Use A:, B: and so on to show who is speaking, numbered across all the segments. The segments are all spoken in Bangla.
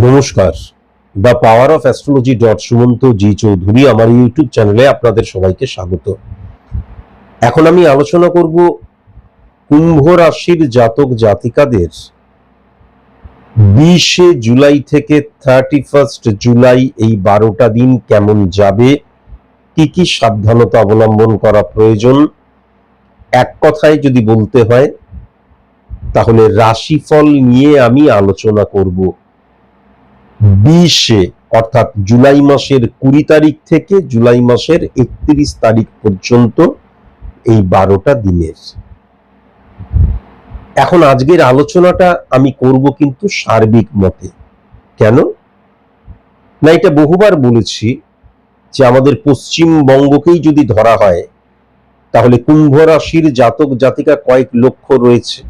A: নমস্কার। The power of astrology dot Sumanta G Chowdhury আমার ইউটিউব চ্যানেলে আপনাদের সবাইকে স্বাগত। এখন আমি আলোচনা করব কুম্ভ রাশির জাতক জাতিকাদের বিশে জুলাই থেকে থার্টি ফার্স্ট জুলাই এই বারোটা দিন কেমন যাবে, কি কি সাবধানতা অবলম্বন করা প্রয়োজন, এক কথায় যদি বলতে হয়, তাহলে রাশিফল নিয়ে আমি আলোচনা করব। বিশে, অর্থাৎ জুলাই মাসের কুড়ি তারিখ থেকে জুলাই মাসের একত্রিশ তারিখ পর্যন্ত এই বারোটা দিনের। এখন আজকের আলোচনাটা আমি করব কিন্তু সার্বিক মতে। কেন? না, এটা বহুবার বলেছি যে আমাদের পশ্চিমবঙ্গকেই যদি ধরা হয়, তাহলে কুম্ভ রাশির জাতক জাতিকা কয়েক লক্ষ রয়েছে।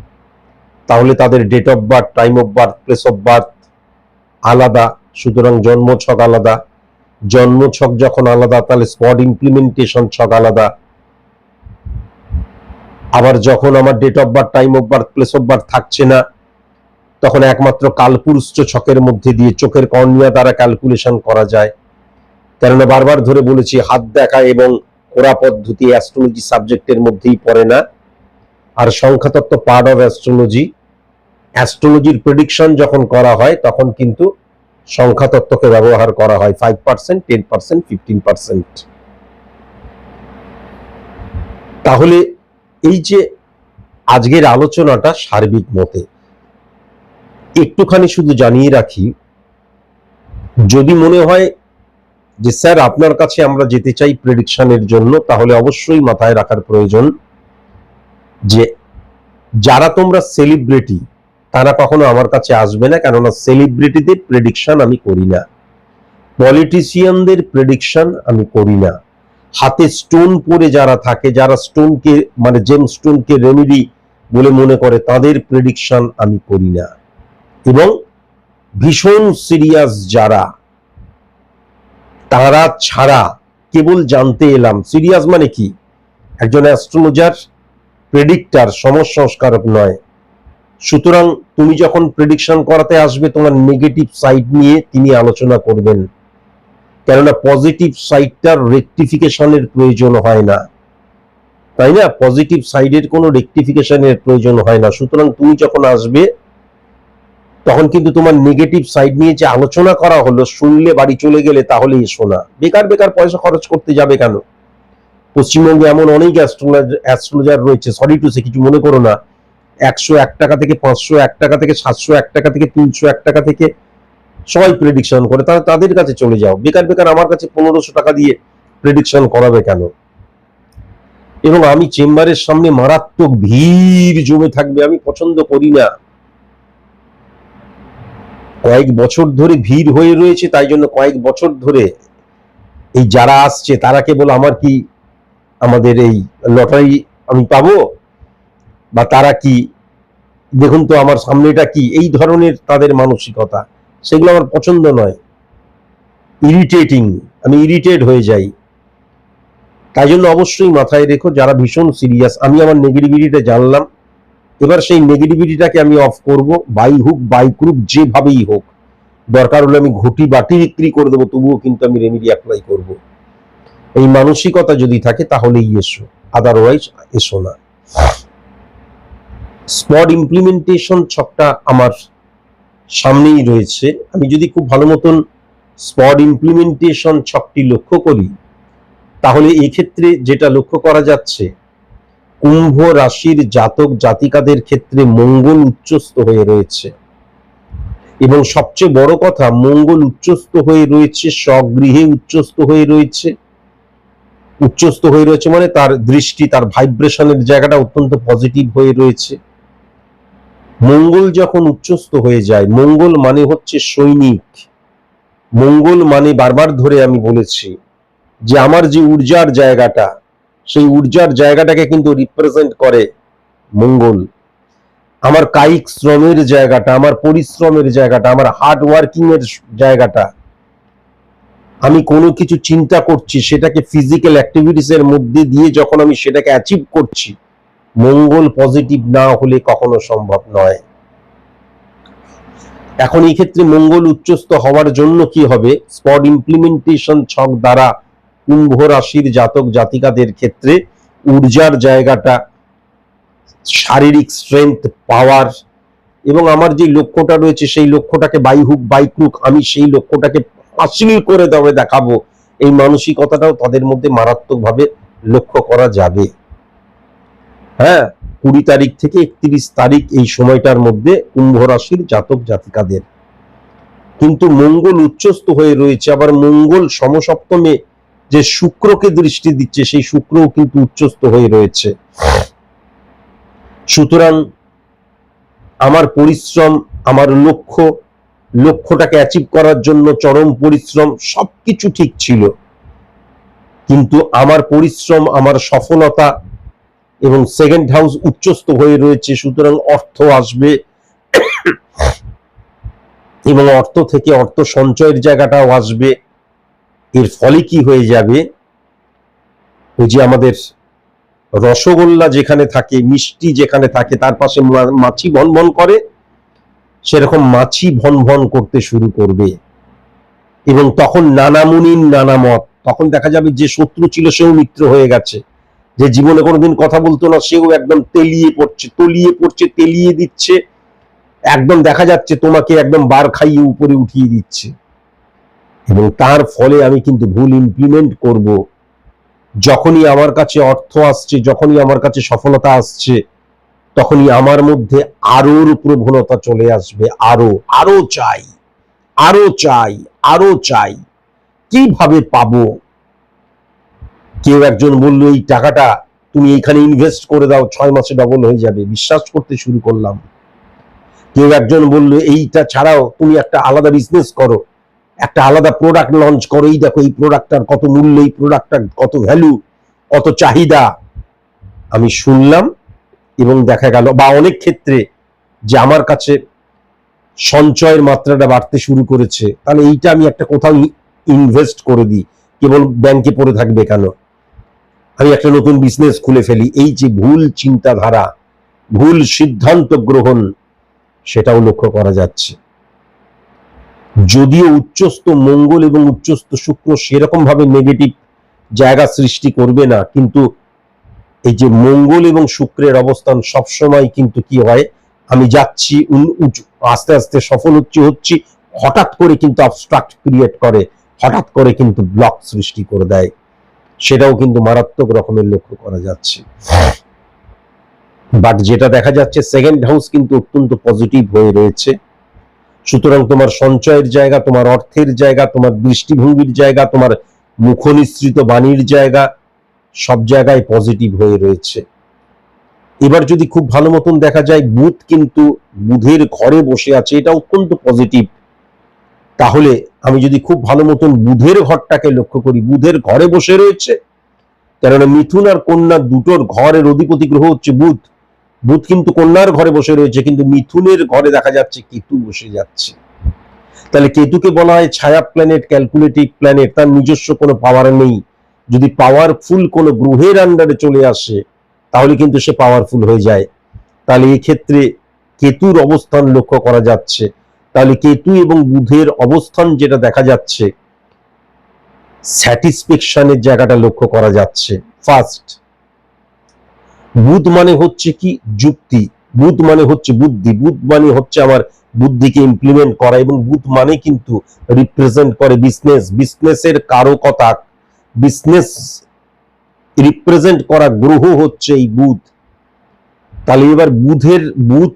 A: তাহলে তাদের date of birth time of birth place of birth আলাদা, সুতরাং জন্ম ছক আলাদা। জন্ম ছক যখন আলাদা, তাহলে স্পট ইমপ্লিমেন্টেশন ছক আলাদা। আবার যখন আমার date of birth time of birth place of birth থাকছে না, তখন একমাত্র কালপুরুষ ছকের মধ্যে দিয়ে চোখের কর্নিয়া দ্বারা ক্যালকুলেশন করা যায়। কেননা বারবার ধরে বলেছি, হাত দেখা এবং কোরা পদ্ধতি অ্যাস্ট্রোলজি সাবজেক্টের মধ্যেই পড়ে না। আর সংখ্যাতত্ত্ব পার্ট অফ অ্যাস্ট্রোলজি অ্যাস্ট্রোলজির প্রেডিকশন যখন করা হয়, তখন কিন্তু সংখ্যাতত্ত্বকে ব্যবহার করা হয় five percent ten percent fifteen percent তাহলে এই যে আজকের আলোচনাটা সার্বিক মতে, একটুখানি শুধু জানিয়ে রাখি, যদি মনে হয় যে স্যার আপনার কাছে আমরা যেতে চাই প্রেডিকশনের জন্য, তাহলে অবশ্যই মাথায় রাখার প্রয়োজন যে যারা তোমরা সেলিব্রিটি তারা কখনো আমার কাছে আসবে না, কেননা সেলিব্রিটিদের প্রেডিকশন আমি করি না। পলিটিশিয়ানদের প্রেডিকশন আমি করি না। হাতে স্টোন পরে যারা থাকে, যারা স্টোনকে মানে জেম স্টোনকে রেমেডি বলে মনে করে, তাদের প্রেডিকশন আমি করি না। এবং ভীষণ সিরিয়াস যারা, তারা ছাড়া কেবল জানতে এলাম। সিরিয়াস মানে কি? একজন অ্যাস্ট্রোলজার প্রেডিক্টার সমসংস্কারক নয়। সুতরাং তুমি যখন প্রেডিকশন করাতে আসবে, তোমার নেগেটিভ সাইড নিয়ে তিনি আলোচনা করবেন। কেননা পজিটিভ সাইডটার রেকটিফিকেশনের প্রয়োজন হয় না। তাই না? পজিটিভ সাইডের কোনো রেকটিফিকেশনের প্রয়োজন হয় না। সুতরাং তুমি যখন আসবে, তখন কিন্তু তোমার নেগেটিভ সাইড নিয়ে যে আলোচনা করা হলো, শুনলে বাড়ি চলে গেলে তাহলে এসো না বেকার বেকার পয়সা খরচ করতে যাবে কেন? পশ্চিমবঙ্গে এমন অনেক অ্যাস্ট্রোলজার রয়েছে। সরি টু সে কিছু মনে করো না। একশো এক টাকা থেকে পাঁচশো এক টাকা থেকে সাতশো এক টাকা থেকে তিনশো এক টাকা থেকে সবাই প্রেডিকশন করে। তারা তাদের কাছে চলে যাও। বেকার বেকার আমার কাছে পনেরোশো টাকা দিয়ে প্রেডিকশন করাবে কেন? এবং আমি চেম্বারের সামনে মারাত্মক ভিড় জমে থাকবে, আমি পছন্দ করি না। কয়েক বছর ধরে ভিড় হয়ে রয়েছে, তাই জন্য কয়েক বছর ধরে এই যারা আসছে, তারা কেবল আমার কি আমাদের এই লটারি আমি পাবো? বা তারা কি দেখুন তো আমার সামনেটা কি? এই ধরনের তাদের মানসিকতা। সেগুলো আমার পছন্দ নয়। ইরিটেটিং আমি ইরিটেট হয়ে যাই। তাই জন্য অবশ্যই মাথায় রেখো, যারা ভীষণ সিরিয়াস আমি আমার নেগেটিভিটিটা জানলাম। এবার সেই নেগেটিভিটিটাকে আমি অফ করব বাই হুক বাই ক্রুপ যেভাবেই হোক। দরকার হলে আমি ঘটি বাটি বিক্রি করে দেবো, তবুও কিন্তু আমি রেমিডি অ্যাপ্লাই করব। এই মানসিকতা যদি থাকে, তাহলেই এসো। আদারওয়াইজ এসো না। স্পট ইমপ্লিমেন্টেশন ছকটা আমার সামনেই রয়েছে। আমি যদি খুব ভালো মতন স্পট ইমপ্লিমেন্টেশন ছকটি লক্ষ্য করি, তাহলে এক্ষেত্রে যেটা লক্ষ্য করা যাচ্ছে, কুম্ভ রাশির জাতক জাতিকাদের ক্ষেত্রে মঙ্গল উচ্চস্থ হয়ে রয়েছে। এবং সবচেয়ে বড় কথা, মঙ্গল উচ্চস্থ হয়ে রয়েছে, স্বগৃহে উচ্চস্থ হয়ে রয়েছে। উচ্চস্থ হয়ে রয়েছে মানে তার দৃষ্টি, তার ভাইব্রেশনের জায়গাটা অত্যন্ত পজিটিভ হয়ে রয়েছে। মঙ্গল যখন উচ্চস্থ হয়ে যায়, মঙ্গল মানে হচ্ছে সৈনিক। মঙ্গল মানে বারবার ধরে আমি বলেছি যে আমার যে ঊর্জার জায়গাটা, সেই ঊর্জার জায়গাটাকে কিন্তু রিপ্রেজেন্ট করে মঙ্গল। আমার কায়িক শ্রমের জায়গাটা, আমার পরিশ্রমের জায়গাটা, আমার হার্ড ওয়ার্কিং এর জায়গাটা। আমি কোনো কিছু চিন্তা করছি, সেটাকে ফিজিক্যাল অ্যাক্টিভিটিস এর মধ্যে দিয়ে যখন আমি সেটাকে অ্যাচিভ করছি মঙ্গল পজিটিভ না হলে কখনো সম্ভব নয়। এখন এই ক্ষেত্রে মঙ্গল উচ্চস্থ হওয়ার জন্য কি হবে? স্পট ইমপ্লিমেন্টেশন ছক দ্বারা কুম্ভ রাশির জাতক জাতিকাদের ক্ষেত্রে ঊর্জার জায়গাটা, শারীরিক স্ট্রেংথ পাওয়ার এবং আমার যে লক্ষ্যটা রয়েছে সেই লক্ষ্যটাকে বাই হুক বাই ক্রুক আমি সেই লক্ষ্যটাকে হাসিল করে দেবে দেখাবো। এই মানসিকতাটাও তাদের মধ্যে মারাত্মকভাবে লক্ষ্য করা যাবে। হ্যাঁ কুড়ি তারিখ থেকে একত্রিশ তারিখ এই সময়টার মধ্যে কুম্ভ রাশির জাতক জাতিকাদের। কিন্তু মঙ্গল উচ্চস্থ হয়ে রয়েছে, আবার মঙ্গল সমসপ্তমে যে শুক্রকে দৃষ্টি দিচ্ছে, সেই শুক্রও কিন্তু উচ্চস্থ হয়ে রয়েছে। সুতরাং আমার পরিশ্রম, আমার লক্ষ্য, লক্ষ্যটাকে অ্যাচিভ করার জন্য চরম পরিশ্রম সবকিছু ঠিক ছিল। কিন্তু আমার পরিশ্রম, আমার সফলতা এবং সেকেন্ড হাউস উচ্চস্থ হয়ে রয়েছে, সুতরাং অর্থ আসবে। এবং অর্থ থেকে অর্থ সঞ্চয়ের জায়গাটাও আসবে। এর ফলে কি হয়ে যাবে? ওই যে আমাদের রসগোল্লা যেখানে থাকে, মিষ্টি যেখানে থাকে, তার পাশে মাছি ভন ভন করে, সেরকম মাছি ভন ভন করতে শুরু করবে। এবং তখন নানা মুনির নানা মত তখন দেখা যাবে যে শত্রু ছিল, সেও মিত্র হয়ে গেছে। যে জীবনে কোনোদিন কথা বলতো না, সেও একদম তেলিয়ে পড়ছে, তলিয়ে পড়ছে, তেলিয়ে দিচ্ছে, একদম দেখা যাচ্ছে তোমাকে একদম বার খাইয়ে উপরে উঠিয়ে দিচ্ছে। এবং তার ফলে আমি কিন্তু ভুল ইমপ্লিমেন্ট করব। যখনই আমার কাছে অর্থ আসছে, যখনই আমার কাছে সফলতা আসছে, তখনই আমার মধ্যে আরোর প্রবণতা চলে আসবে। আরও আরও চাই আরও চাই আরও চাই। কীভাবে পাবো? কেউ একজন বলল, এই টাকাটা তুমি এখানে ইনভেস্ট করে দাও, ছয় মাসে ডবল হয়ে যাবে। বিশ্বাস করতে শুরু করলাম। কেউ একজন বলল, এইটা ছাড়াও তুমি একটা আলাদা বিজনেস করো, একটা আলাদা প্রোডাক্ট লঞ্চ করো। এই দেখো, এই প্রোডাক্টটার কত মূল্য, এই প্রোডাক্টটার কত ভ্যালু কত চাহিদা। আমি শুনলাম এবং দেখা গেল, বা অনেক ক্ষেত্রে যে আমার কাছে সঞ্চয়ের মাত্রাটা বাড়তে শুরু করেছে, তাহলে এইটা আমি একটা কোথাও ইনভেস্ট করে দিই। কেবল ব্যাংকে পড়ে থাকবে কেন? আমি একটা নতুন বিজনেস খুলে ফেলি। এই যে ভুল চিন্তাধারা, ভুল সিদ্ধান্ত গ্রহণ, সেটাও লক্ষ্য করা যাচ্ছে। যদিও উচ্চস্থ মঙ্গল এবং উচ্চস্থ শুক্র সেরকম ভাবে নেগেটিভ জায়গা সৃষ্টি করবে না, কিন্তু এই যে মঙ্গল এবং শুক্রের অবস্থান সবসময় কিন্তু কি হয়? আমি যাচ্ছি আস্তে আস্তে সফল হচ্ছি হচ্ছি, হঠাৎ করে কিন্তু অবস্ট্রাক্ট ক্রিয়েট করে, হঠাৎ করে কিন্তু ব্লক সৃষ্টি করে দেয়। সেটাও কিন্তু মারাত্মক রকমের লক্ষ্য করা যাচ্ছে। বাট যেটা দেখা যাচ্ছে সেকেন্ড হাউস কিন্তু অত্যন্ত পজিটিভ হয়ে রয়েছে। সুতরাং তোমার সঞ্চয়ের জায়গা, তোমার অর্থের জায়গা, তোমার দৃষ্টিভঙ্গির জায়গা, তোমার মুখনিসৃত বাণীর জায়গা, সব জায়গায় পজিটিভ হয়ে রয়েছে। এবার যদি খুব ভালো মতন দেখা যায়, বুধ কিন্তু বুধের ঘরে বসে আছে, এটা অত্যন্ত পজিটিভ তাহলে আমি যদি খুব ভালো মতন বুধের ঘরটাকে লক্ষ্য করি, বুধের ঘরে বসে রয়েছে। কেননা মিথুন আর কন্যা দুটোর ঘরের অধিপতি গ্রহ হচ্ছে বুধ। বুধ কিন্তু কন্যার ঘরে বসে রয়েছে, কিন্তু মিথুনের ঘরে দেখা যাচ্ছে কেতু বসে যাচ্ছে। তাহলে কেতুকে বলা হয় ছায়া প্ল্যানেট ক্যালকুলেটিভ প্ল্যানেট তার নিজস্ব কোনো পাওয়ার নেই। যদি পাওয়ারফুল কোনো গ্রহের আন্ডারে চলে আসে, তাহলে কিন্তু সে পাওয়ারফুল হয়ে যায়। তাহলে ক্ষেত্রে কেতুর অবস্থান লক্ষ্য করা যাচ্ছে। তাহলে কেতু এবং বুধের অবস্থান যেটা দেখা যাচ্ছে স্যাটিসফ্যাকশনের জায়গাটা লক্ষ্য করা যাচ্ছে। ফার্স্ট বুধ মানে হচ্ছে কি? যুক্তি। বুধ মানে হচ্ছে বুদ্ধি। বুধ মানে হচ্ছে আমার বুদ্ধিকে ইমপ্লিমেন্ট করা এবং বুধ মানে কিন্তু রিপ্রেজেন্ট করে বিজনেস বিজনেসের কারকতা বিজনেস রিপ্রেজেন্ট করা গ্রহ হচ্ছে এই বুধ। তাহলে এবার বুধের, বুধ,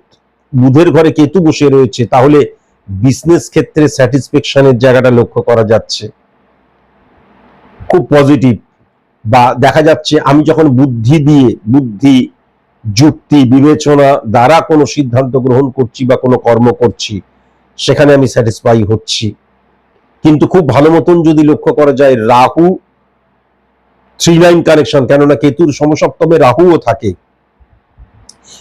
A: বুধের ঘরে কেতু বসে রয়েছে। তাহলে বিজনেস ক্ষেত্রে স্যাটিসফ্যাকশনের জায়গাটা লক্ষ্য করা যাচ্ছে। খুব পজিটিভ বা দেখা যাচ্ছে আমি যখন বুদ্ধি দিয়ে, বুদ্ধি, যুক্তি, বিবেচনা দ্বারা কোনো সিদ্ধান্ত গ্রহণ করছি বা কোনো কর্ম করছি, সেখানে আমি স্যাটিসফাই হচ্ছি। কিন্তু খুব ভালো মতন যদি লক্ষ্য করা যায়, রাহু থ্রি লাইন কানেকশন কেননা কেতুর সমসপ্তমে রাহুও থাকে।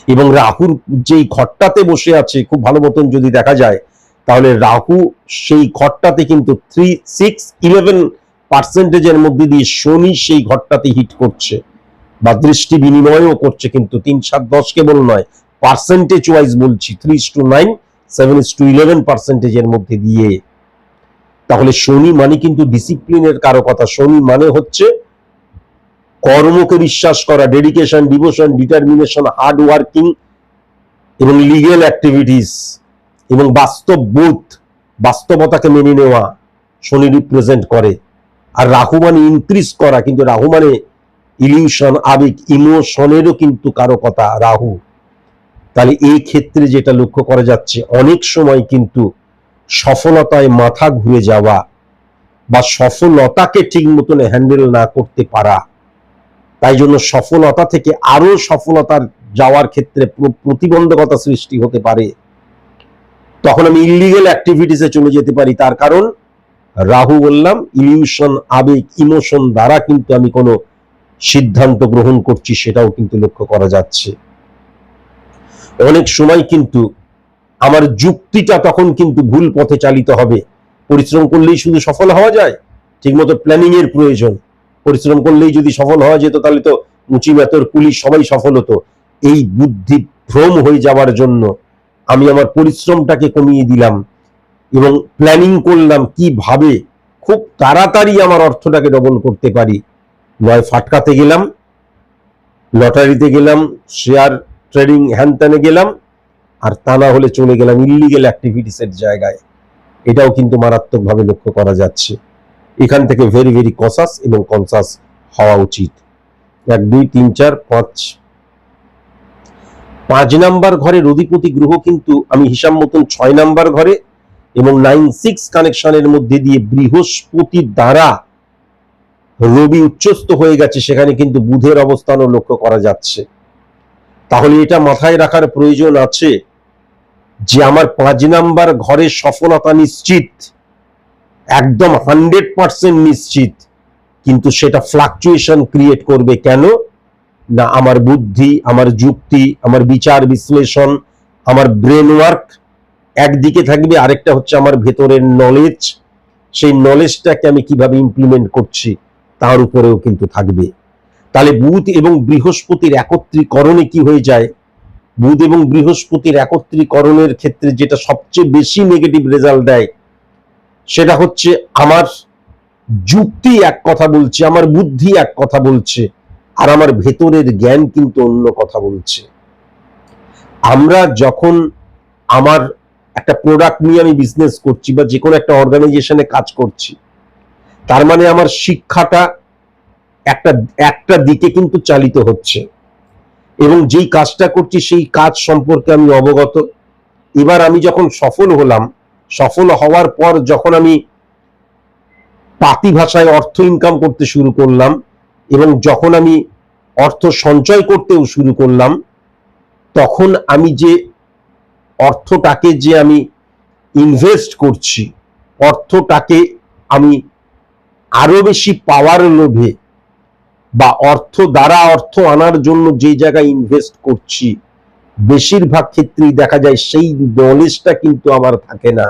A: এবং রাহুর যেই ঘরটাতে বসে আছে, খুব ভালো মতন যদি দেখা যায় তাহলে রাহু সেই ঘরটাতে কিন্তু থ্রি সিক্স ইলেভেন পার্সেন্টেজের মধ্যে দিয়ে শনি সেই ঘরটাতে হিট করছে। বা দৃষ্টি বিনিময়ও করছে কিন্তু তিন, সাত, দশ কেবল নয় পার্সেন্টেজ ওয়াইজ বলছি three to nine seven to eleven পার্সেন্টেজের মধ্যে দিয়ে। তাহলে শনি মানে কিন্তু ডিসিপ্লিনের কারও কথা। শনি মানে হচ্ছে কর্মকে বিশ্বাস করা dedication devotion determination hard working এবং লিগেল অ্যাক্টিভিটিস এবং বাস্তব বোধ, বাস্তবতাকে মেনে নেওয়া শনি রিপ্রেজেন্ট করে। আর রাহু মানে ইনক্রিজ করা, কিন্তু রাহু মানে ইলিউশন আবেগ ইমোশনেরও কিন্তু কারও কথা, রাহু। তাহলে এই ক্ষেত্রে যেটা লক্ষ্য করা যাচ্ছে, অনেক সময় কিন্তু সফলতায় মাথা ঘুরে যাওয়া বা সফলতাকে ঠিক মতন হ্যান্ডেল না করতে পারা, তাই জন্য সফলতা থেকে আরও সফলতার যাওয়ার ক্ষেত্রে প্রতিবন্ধকতা সৃষ্টি হতে পারে। তখন আমি ইলিগেল অ্যাক্টিভিটিসে চলে যেতে পারি। তার কারণ রাহু বললাম ইলিউশন আবেগ ইমোশন দ্বারা কিন্তু আমি কোনো সিদ্ধান্ত গ্রহণ করছি, সেটাও কিন্তু লক্ষ্য করা যাচ্ছে। অনেক সময় কিন্তু আমার যুক্তিটা তখন কিন্তু ভুল পথে চালিত হবে। পরিশ্রম করলেই শুধু সফল হওয়া যায়, ঠিকমতো প্ল্যানিং এর প্রয়োজন। পরিশ্রম করলেই যদি সফল হওয়া যেত, তাহলে তো মুচি মেতর পুলিশ সবাই সফল হতো। এই বুদ্ধি ভ্রম হয়ে যাওয়ার জন্য আমি আমার পরিশ্রমটাকে কমিয়ে দিলাম এবং প্ল্যানিং করলাম কীভাবে খুব তাড়াতাড়ি আমার অর্থটাকে ডবল করতে পারি। নয়, ফাটকাতে গেলাম, লটারিতে গেলাম শেয়ার ট্রেডিং হ্যানত্যানে গেলাম, আর তা না হলে চলে গেলাম ইলিগেল অ্যাক্টিভিটিসের জায়গায়। এটাও কিন্তু মারাত্মকভাবে লক্ষ্য করা যাচ্ছে। এখান থেকে ভেরি ভেরি কসাস এবং কনসাস হওয়া উচিত। এক, দুই, তিন, চার, পাঁচ পাঁচ নাম্বার ঘরে রধিপতি গ্রহ কিন্তু, আমি হিসাব মতন ছয় নাম্বার ঘরে এবং নাইন সিক্স কানেকশনের মধ্যে দিয়ে বৃহস্পতির দ্বারা রবি উচ্চস্থ হয়ে গেছে, সেখানে কিন্তু বুধের অবস্থানও লক্ষ্য করা যাচ্ছে। তাহলে এটা মাথায় রাখার প্রয়োজন আছে যে আমার পাঁচ নাম্বার ঘরে সফলতা নিশ্চিত, একদম হান্ড্রেড পার্সেন্ট নিশ্চিত, কিন্তু সেটা ফ্লাকচুয়েশন ক্রিয়েট করবে কেন? না, আমার বুদ্ধি, আমার যুক্তি, আমার বিচার বিশ্লেষণ, আমার ব্রেন ওয়ার্ক একদিকে থাকবে, আরেকটা হচ্ছে আমার ভেতরের নলেজ সেই নলেজটাকে আমি কীভাবে ইমপ্লিমেন্ট করছি, তার উপরেও কিন্তু থাকবে। তাহলে বুধ এবং বৃহস্পতির একত্রীকরণে কি হয়ে যায়? বুধ এবং বৃহস্পতির একত্রীকরণের ক্ষেত্রে যেটা সবচেয়ে বেশি নেগেটিভ রেজাল্ট দেয়, সেটা হচ্ছে আমার যুক্তি এক কথা বলছে, আমার বুদ্ধি এক কথা বলছে। আর আমার ভেতরের জ্ঞান কিন্তু অন্য কথা বলছে। আমরা যখন আমার একটা প্রোডাক্ট নিয়ে আমি বিজনেস করছি বা যে কোনো একটা অর্গানাইজেশনে কাজ করছি, তার মানে আমার শিক্ষাটা একটা একটা দিকে কিন্তু চালিত হচ্ছে। এবং যেই কাজটা করছি, সেই কাজ সম্পর্কে আমি অবগত। এবার আমি যখন সফল হলাম, সফল হওয়ার পর যখন আমি পাতি ভাষায় অর্থ ইনকাম করতে শুরু করলাম এবং যখন আমি অর্থ সঞ্চয় করতেও শুরু করলাম, তখন আমি যে অর্থটাকে যে আমি ইনভেস্ট করছি, অর্থটাকে আমি আরও বেশি পাওয়ার লোভে বা অর্থ দ্বারা অর্থ আনার জন্য যে জায়গায় ইনভেস্ট করছি, বেশিরভাগ ক্ষেত্রেই দেখা যায় সেই নলেজটা কিন্তু আমার থাকে না।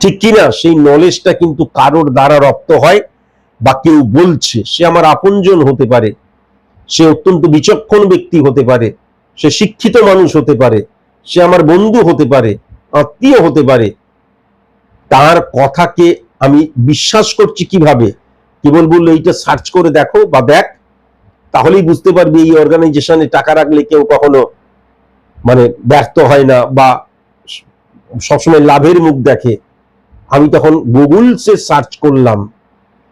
A: ঠিক কিনা? সেই নলেজটা কিন্তু কারোর দ্বারা রপ্ত হয় বা কেউ বলছে, সে আমার আপনজন হতে পারে, সে অত্যন্ত বিচক্ষণ ব্যক্তি হতে পারে, সে শিক্ষিত মানুষ হতে পারে, সে আমার বন্ধু হতে পারে, আত্মীয় হতে পারে। তার কথাকে আমি বিশ্বাস করছি কীভাবে? কেবল বলল, এইটা সার্চ করে দেখো বা দেখ, তাহলেই বুঝতে পারবি এই অর্গানাইজেশনে টাকা রাখলে কেউ কখনো মানে ব্যর্থ হয় না বা সবসময় লাভের মুখ দেখে। আমি তখন গুগলসে সার্চ করলাম।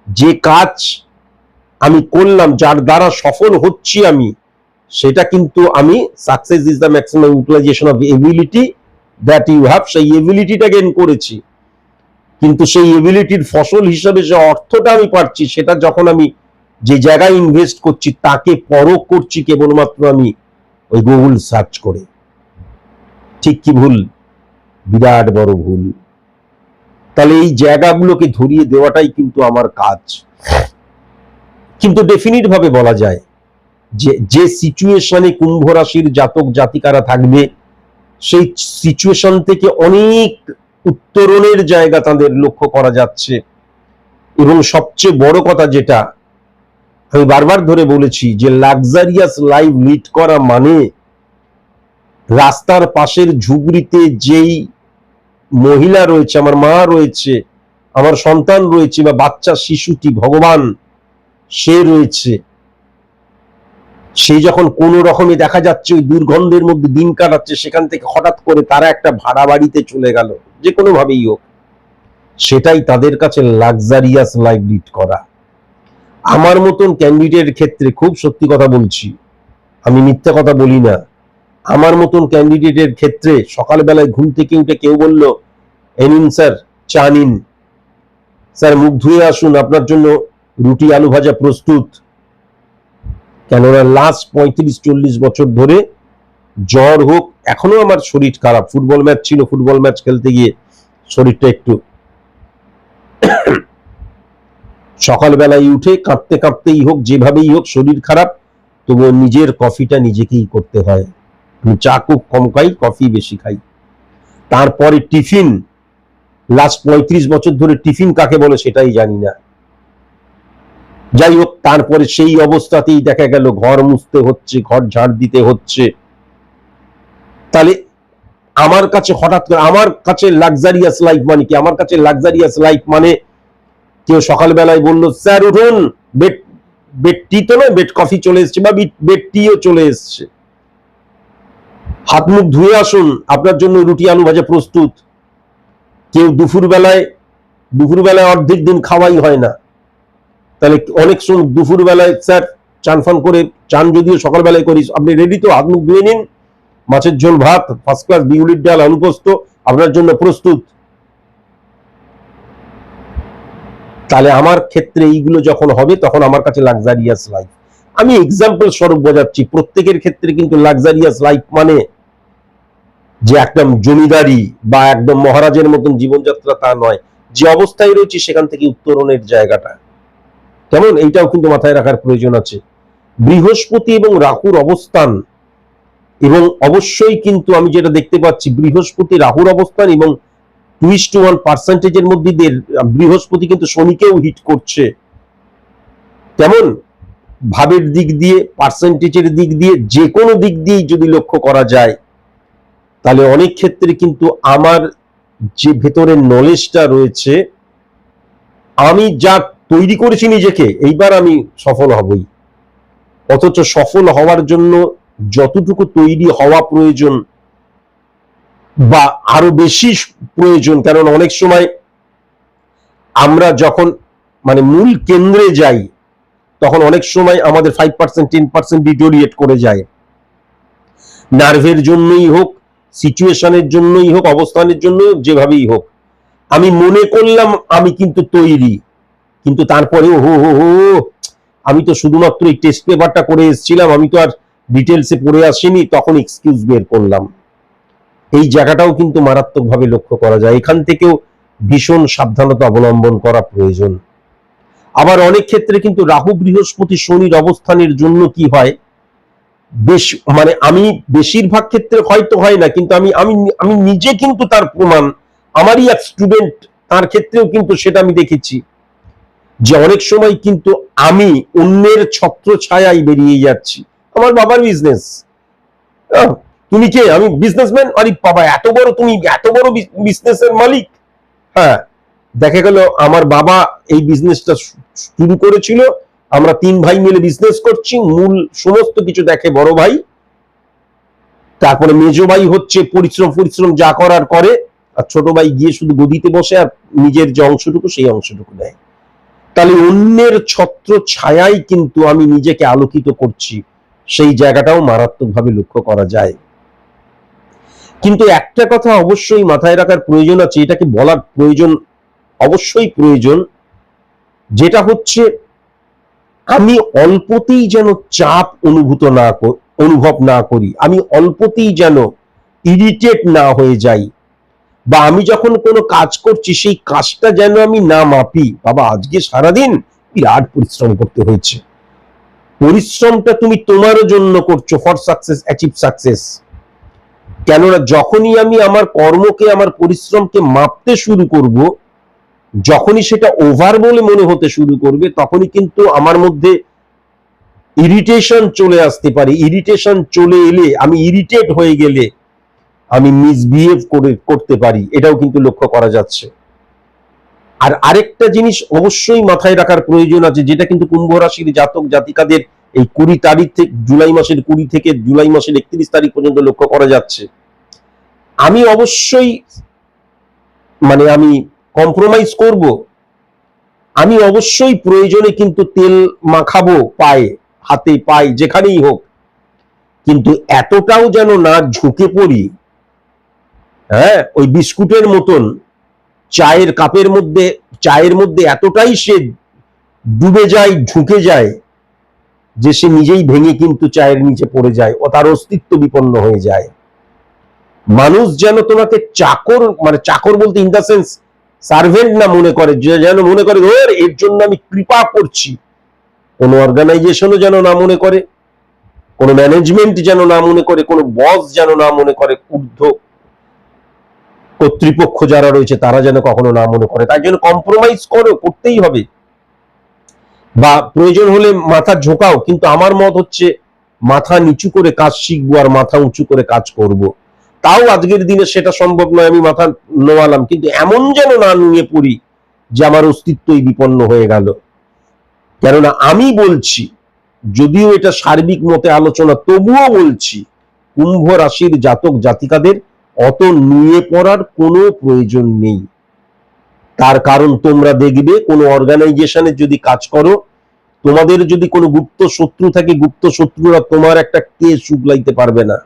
A: যে কাজ আমি করলাম, যার দ্বারা সফল হচ্ছি আমি, সেটা কিন্তু আমি success is the maximum utilisation of ability that you have সেই এবিলিটিটা গেন করেছি। কিন্তু সেই এবিলিটির ফসল হিসাবে যে অর্থটা আমি পাচ্ছি, সেটা যখন আমি যে জায়গায় ইনভেস্ট করছি, তাকে পরখ করছি, কেবলমাত্র আমি ওই গুগল সার্চ করে। ঠিক কি ভুল? বিরাট বড় ভুল। তাহলে এই জায়গাগুলোকে ধরিয়ে দেওয়াটাই কিন্তু আমার কাজ। কিন্তু ডেফিনিট ভাবে বলা যায় যে যে সিচুয়েশনে কুম্ভ রাশির জাতক জাতিকারা থাকবে, সেই সিচুয়েশন থেকে অনেক উত্তরণের জায়গা তাদের লক্ষ্য করা যাচ্ছে। এবং সবচেয়ে বড় কথা যেটা, আমি বারবার ধরে বলেছি যে লাক্সারিয়াস লাইফ লিড করা মানে রাস্তার পাশের ঝুগড়িতে যেই মহিলা রয়েছে, আমার মা রয়েছে, আমার সন্তান রয়েছে বা বাচ্চা শিশুটি ভগবান, সে রয়েছে। সে যখন কোন রকমে দেখা যাচ্ছে ওই দুর্গন্ধের মধ্যে দিন কাটাচ্ছে, সেখান থেকে হঠাৎ করে তারা একটা ভাড়া বাড়িতে চলে গেল, যে কোনো ভাবেই হোক। সেটাই তাদের কাছে লাক্সারিয়াস লাইফ লিড করা। আমার মতন ক্যান্ডিডেটের ক্ষেত্রে খুব সত্যি কথা বলছি। আমি মিথ্যা কথা বলি না। আমার মতন ক্যান্ডিডেটের ক্ষেত্রে সকালবেলায় ঘুম থেকে উঠে কেউ বলল এনিন স্যার, চা নিন। স্যার, মুখ ধুয়ে আসুন, আপনার জন্য রুটি আলু ভাজা প্রস্তুত। কেননা লাস্ট পঁয়ত্রিশ চল্লিশ বছর ধরে জ্বর হোক, এখনও আমার শরীর খারাপ। ফুটবল ম্যাচ ছিল, ফুটবল ম্যাচ খেলতে গিয়ে শরীরটা একটু সকালবেলায় উঠে কাঁপতে কাঁপতেই হোক, যেভাবেই হোক শরীর খারাপ, তবুও নিজের কফিটা নিজেকেই করতে হয়। আমি চা খুব কম খাই কফি বেশি খাই। তারপরে টিফিন লাস্ট পঁয়ত্রিশ বছর ধরে টিফিন কাকে বলে সেটাই জানি না। যাই হোক তারপরে সেই অবস্থাতেই দেখা গেল ঘর মুছতে হচ্ছে, ঘর ঝাড় দিতে হচ্ছে। তাহলে আমার কাছে হঠাৎ করে, আমার কাছে লাক্সারিয়াস লাইফ মানে কি? আমার কাছে লাক্সারিয়াস লাইফ মানে কেউ সকালবেলায় বলল, স্যার, উঠুন বেড বেড টি তো নয় বেড কফি চলে এসছে বা বেড টিও চলে এসছে। হাত মুখ ধুয়ে আসুন, আপনার জন্য রুটি আলু ভাজা প্রস্তুত। কেউ দুপুর বেলায় দুপুর বেলায় অর্ধেক দিন খাওয়াই হয় না। তাহলে অনেক সময় দুপুর বেলায় স্যার, চান ফান করে, চান যদিও সকালবেলায় করি, আপনি রেডি তো, হাত মুখ ধুয়ে নিন। মাছের ঝোল, ভাত ফার্স্ট ক্লাস বিউলির ডাল, আলু পোস্ত, আপনার জন্য প্রস্তুত। তাহলে আমার ক্ষেত্রে এইগুলো যখন হবে, তখন আমার কাছে লাক্সারিয়াস লাইফ আমি এক্সাম্পল স্বরূপ বোঝাচ্ছি, প্রত্যেকের ক্ষেত্রে কিন্তু লাক্সারিয়াস লাইফ মানে যে একদম জমিদারি বা একদম মহারাজের মতন জীবনযাত্রা তা নয়, যে অবস্থায় রয়েছে সেখান থেকে উত্তরণের জায়গাটা। কেমন? এইটাও কিন্তু মাথায় রাখার প্রয়োজন আছে। বৃহস্পতি এবং রাহুর অবস্থান, এবং অবশ্যই কিন্তু আমি যেটা দেখতে পাচ্ছি, বৃহস্পতি রাহুর অবস্থান এবং টুইস্ট ওয়ান পার্সেন্টেজের মধ্যে দিয়ে বৃহস্পতি কিন্তু শনিকেও হিট করছে। কেমন? ভাবের দিক দিয়ে পার্সেন্টেজের দিক দিয়ে যে কোনো দিক দিয়েই যদি লক্ষ্য করা যায় তাহলে অনেক ক্ষেত্রে কিন্তু আমার যে ভেতরের নলেজটা রয়েছে, আমি যা তৈরি করেছি নিজেকে, এইবার আমি সফল হবই। অথচ সফল হওয়ার জন্য যতটুকু তৈরি হওয়া প্রয়োজন বা আরও বেশি প্রয়োজন, কারণ অনেক সময় আমরা যখন মানে মূল কেন্দ্রে যাই, তখন অনেক সময় আমাদের five percent ten percent deteriorate করে যায়। নার্ভের জন্যই হোক সিচুয়েশনের জন্যই হোক, অবস্থানের জন্য যেভাবেই হোক। আমি মনে করলাম আমি কিন্তু তৈরি। কিন্তু তারপরেও হো হো হো, আমি তো শুধুমাত্র এই টেস্ট পেপারটা করে এসেছিলাম, আমি তো আর ডিটেলসে পড়ে আসিনি, তখন এক্সকিউজ বের করলাম। এই জায়গাটাও কিন্তু মারাত্মকভাবে লক্ষ্য করা যায়। এখান থেকেও ভীষণ সাবধানতা অবলম্বন করা প্রয়োজন। আবার অনেক ক্ষেত্রে কিন্তু রাহু, বৃহস্পতি, শনির অবস্থানের জন্য কি হয় বেশ মানে আমি বেশিরভাগ ক্ষেত্রে হয়তো হয় না, কিন্তু আমি আমি আমি নিজে কিন্তু তার প্রমাণ, আমারই এক স্টুডেন্ট তার ক্ষেত্রেও কিন্তু সেটা আমি দেখেছি। যে অনেক সময় কিন্তু আমি অন্যের ছত্র ছায়ায় বেরিয়ে যাচ্ছি। আমার বাবার বিজনেস তুমি কে? আমি বিজনেসম্যান আরে বাবা, এত বড় তুমি, এত বড় বিজনেসের মালিক। হ্যাঁ দেখা গেল আমার বাবা এই বিজনেসটা শুরু করেছিল। আমরা তিন ভাই মিলে বিজনেস করছি, মূল সমস্ত কিছু দেখে বড় ভাই। তারপরে মেজো ভাই হচ্ছে পরিশ্রম পরিশ্রম যা করার করে, আর ছোট ভাই গিয়ে শুধু গদিতে বসে আর নিজের যে অংশটুকু, সেই অংশটুকু নেয়। তাহলে অন্যের ছত্র ছায়াই কিন্তু আমি নিজেকে আলোকিত করছি। সেই জায়গাটাও মারাত্মকভাবে লক্ষ্য করা যায়। কিন্তু একটা কথা অবশ্যই মাথায় রাখার প্রয়োজন আছে, এটাকে বলার প্রয়োজন, অবশ্যই প্রয়োজন, যেটা হচ্ছে আমি অল্পতেই যেন চাপ অনুভূত না অনুভব না করি। আমি অল্পতেই যেন ইরিটেট না হয়ে যাই। বা আমি যখন কোনো কাজ করছি, সেই কাজটা যেন আমি না মাপি। বাবা, আজকে সারাদিন বিরাট পরিশ্রম করতে হয়েছে। পরিশ্রমটা তুমি তোমারও জন্য করছ ফর সাকসেস অ্যাচিভ সাকসেস কেননা যখনই আমি আমার কর্মকে, আমার পরিশ্রমকে মাপতে শুরু করব যখনই সেটা ওভার বলে মনে হতে শুরু করবে, তখনই কিন্তু আমার মধ্যে ইরিটেশন চলে আসতে পারে। ইরিটেশন চলে এলে, আমি ইরিটেট হয়ে গেলে আমি মিসবিহেভ করে, করতে পারি। এটাও কিন্তু লক্ষ্য করা যাচ্ছে। আর আরেকটা জিনিস অবশ্যই মাথায় রাখার প্রয়োজন আছে, যেটা কিন্তু কুম্ভ রাশির জাতক জাতিকাদের এই কুড়ি তারিখ থেকে, জুলাই মাসের কুড়ি থেকে জুলাই মাসের একত্রিশ তারিখ পর্যন্ত লক্ষ্য করা যাচ্ছে। আমি অবশ্যই মানে আমি কম্প্রোমাইজ করব। আমি অবশ্যই প্রয়োজনে কিন্তু তেল মাখাবো পায়ে, হাতে পায়ে, যেখানেই হোক। কিন্তু এতটাও যেন না ঝুঁকে পড়ি হ্যাঁ ওই বিস্কুটের মতন, চায়ের কাপের মধ্যে, চায়ের মধ্যে এতটাই সে ডুবে যায়, ঝুঁকে যায়, যে সে নিজেই ভেঙে কিন্তু চায়ের নিচে পড়ে যায়, ও তার অস্তিত্ব বিপন্ন হয়ে যায়। মানুষ যেন তোমাকে চাকর মানে চাকর বলতে ইন দ্য সেন্স সার্ভেন্ট না মনে করে যেন মনে করে, ওর, এর জন্য আমি কৃপা করছি। কোনো অর্গানাইজেশনও যেন না মনে করে, কোনো ম্যানেজমেন্ট যেন না মনে করে, কোনো বস যেন না মনে করে, ঊর্ধ্ব কর্তৃপক্ষ যারা রয়েছে, তারা যেন কখনো না মনে করে। তাই জন্য কম্প্রোমাইজ করো, করতেই হবে। বা প্রয়োজন হলে মাথা ঝোঁকাও, কিন্তু আমার মত হচ্ছে, মাথা নিচু করে কাজ শিখব আর মাথা উঁচু করে কাজ করব। তাও আজকের দিনে সেটা সম্ভব নয়, আমি মাথা নোয়ালাম। কিন্তু এমন যেন না নিয়ে পড়ি যে আমার অস্তিত্বই বিপন্ন হয়ে গেল। কেননা আমি বলছি, যদিও এটা সার্বিক মতে আলোচনা, তবুও বলছি, কুম্ভ রাশির জাতক জাতিকাদের অত নিয়ে পড়ার কোনো প্রয়োজন নেই। তার কারণ তোমরা দেখবে, কোনো অর্গানাইজেশনে যদি কাজ করো, তোমাদের যদি কোনো গুপ্ত শত্রু থাকে, গুপ্ত শত্রুরা তোমার একটা কে শুকলাইতে পারবে না।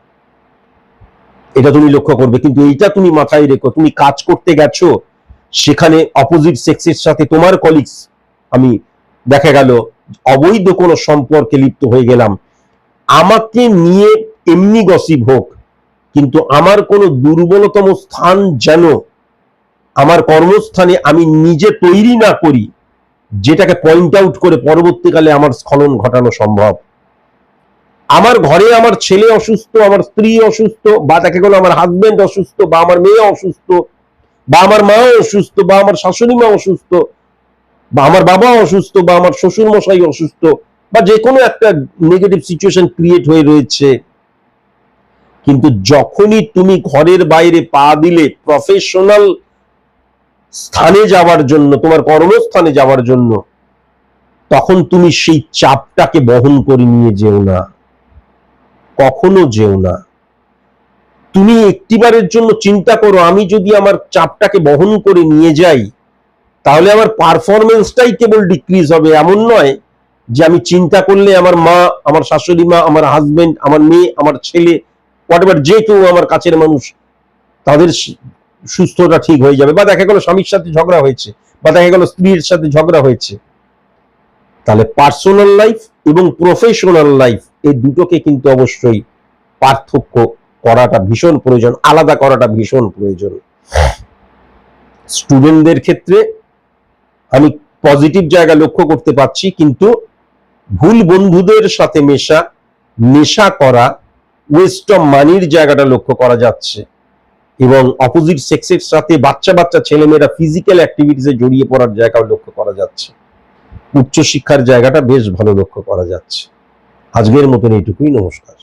A: এটা তুমি লক্ষ্য করবে, কিন্তু এইটা তুমি মাথায় রেখো, তুমি কাজ করতে গেছো, সেখানে অপোজিট সেক্সের সাথে তোমার কলিগস আমি দেখা গেল, অবৈধ কোনো সম্পর্কে লিপ্ত হয়ে গেলাম। আমাকে নিয়ে এমনি গসিব হোক, কিন্তু আমার কোনো দুর্বলতম স্থান যেন আমার কর্মস্থানে আমি নিজে তৈরি না করি, যেটাকে পয়েন্ট আউট করে পরবর্তীকালে আমার স্খলন ঘটানো সম্ভব। আমার ঘরে আমার ছেলে অসুস্থ, আমার স্ত্রী অসুস্থ, বা দেখা গেল আমার হাজবেন্ড অসুস্থ, বা আমার মেয়ে অসুস্থ, বা আমার মা অসুস্থ, বা আমার শাশুড়ি মা অসুস্থ, বা আমার বাবা অসুস্থ, বা আমার শ্বশুর মশাই অসুস্থ, বা যে কোনো একটা নেগেটিভ সিচুয়েশন ক্রিয়েট হয়ে রয়েছে। কিন্তু যখনই তুমি ঘরের বাইরে পা দিলে প্রফেশনাল স্থানে যাওয়ার জন্য, তোমার কর্মস্থানে যাওয়ার জন্য, তখন তুমি সেই চাপটাকে বহন করে নিয়ে যেও না। কখনো যেও না। তুমি একটিবারের জন্য চিন্তা করো, আমি যদি আমার চাপটাকে বহন করে নিয়ে যাই, তাহলে আমার পারফরমেন্সটাই কেবল ডিক্রিজ হবে। এমন নয় যে আমি চিন্তা করলে আমার মা, আমার শাশুড়ি মা, আমার হাজবেন্ড আমার মেয়ে, আমার ছেলে হোয়াট এভার যে কেউ আমার কাছের মানুষ, তাদের সুস্থতা ঠিক হয়ে যাবে বা দেখা গেল স্বামীর সাথে ঝগড়া হয়েছে বা দেখা গেল স্ত্রীর সাথে ঝগড়া হয়েছে। তাহলে পার্সোনাল লাইফ এবং প্রফেশনাল লাইফ এই দুটোকে কিন্তু অবশ্যই পার্থক্য করাটা ভীষণ প্রয়োজন, আলাদা করাটা ভীষণ প্রয়োজন। স্টুডেন্টদের ক্ষেত্রে আমি পজিটিভ জায়গা লক্ষ্য করতে পারছি, কিন্তু ভুল বন্ধুদের সাথে মেশা, নেশা করা ওয়েস্ট অফ মানির জায়গাটা লক্ষ্য করা যাচ্ছে। এবং অপোজিট সেক্সের সাথে বাচ্চা বাচ্চা ছেলেমেয়েরা ফিজিক্যাল অ্যাক্টিভিটিসে জড়িয়ে পড়ার জায়গাও লক্ষ্য করা যাচ্ছে। উচ্চশিক্ষার জায়গাটা বেশ ভালো লক্ষ্য করা যাচ্ছে। আজকের মতন এইটুকুই নমস্কার।